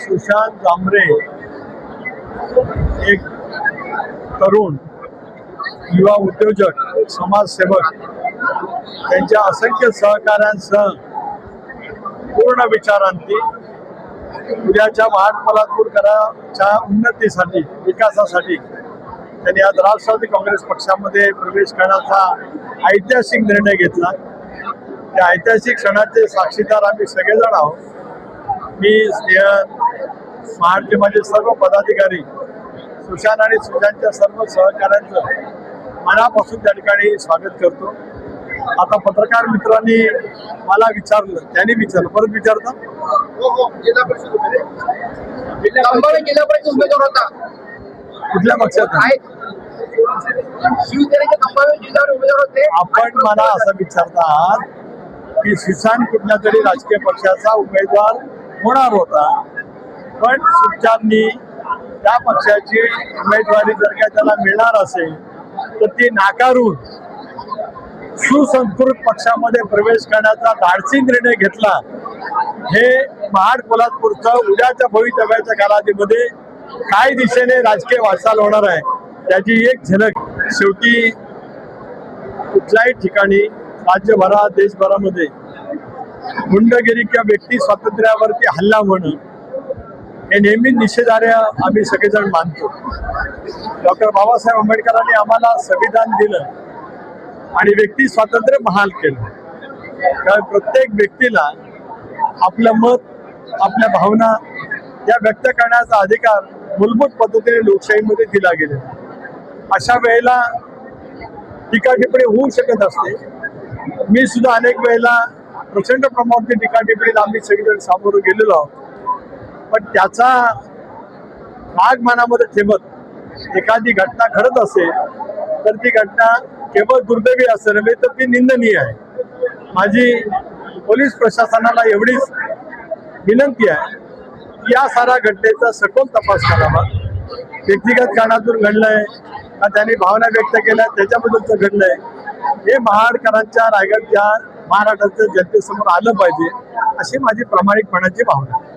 सुशांत जांभरे एक तरुण युवा उद्योजक समाजसेवक त्यांच्या असंख्य सहकाऱ्यांसह पूर्ण विचारांती उद्याच्या महाटमलापूरकरांच्या उन्नतीसाठी विकासासाठी त्यांनी आज राष्ट्रवादी काँग्रेस पक्षामध्ये प्रवेश करण्याचा ऐतिहासिक निर्णय घेतला. त्या ऐतिहासिक क्षणाचे साक्षीदार आम्ही सगळेजण आहोत. मी स्नेहन महाडचे माझे सर्व पदाधिकारी सुशांत आणि सुशांतच्या सर्व सहकाऱ्यांचं मनापासून त्या ठिकाणी स्वागत करतो. आता पत्रकार मित्रांनी मला विचारलं त्यांनी विचारलं परत विचारता? कुठल्या पक्षात आपण मला असं विचारता आहात की सुशांत कुठल्या तरी राजकीय पक्षाचा उमेदवार होणार होता? पण सुशांतनी त्या पक्षाची उमेदवारी जर काय त्याला मिळणार असेल तर ती नाकारून सुसंस्कृत पक्षामध्ये प्रवेश करण्याचा धाडसी निर्णय घेतला. हे महाड पोलादपूरचं उद्याच्या भवितव्याच्या कालावधीमध्ये काय दिशेने राजकीय वाटचाल होणार आहे त्याची एक झलक शेवटी कुठल्याही ठिकाणी राज्यभरात देशभरामध्ये गुंडगिरी किंवा व्यक्ती स्वातंत्र्यावरती हल्ला म्हणून हे नेहमी निषेधार्ह आम्ही सगळेजण मानतो. डॉक्टर बाबासाहेब आंबेडकरांनी आम्हाला संविधान दिलं आणि व्यक्ती स्वातंत्र्य बहाल केलं. कारण प्रत्येक व्यक्तीला आपलं मत आपल्या भावना या व्यक्त करण्याचा अधिकार मूलभूत पद्धतीने लोकशाहीमध्ये दिला गेला अशा वेळेला टीका टिप्पणी होऊ शकत असते. मी सुद्धा अनेक वेळेला प्रचंड प्रमाणात टीका टिप्पणीला आम्ही सगळीजण सामोरं गेलेलो आहोत. पण त्याचा राग मनामध्ये ठेवत एखादी घटना घडत असेल तर ती घटना केवळ दुर्दैवी असं नव्हे तर ती निंदनीय आहे. माझी पोलीस प्रशासनाला एवढीच विनंती आहे की या साऱ्या घटनेचा सखोल तपास करावा. व्यक्तिगत कारणातून घडलंय का त्यांनी भावना व्यक्त केल्या त्याच्याबद्दलचं घडलंय. हे महाडकरांच्या रायगडच्या महाराष्ट्राच्या जनतेसमोर आलं पाहिजे अशी माझी प्रामाणिकपणाची भावना आहे.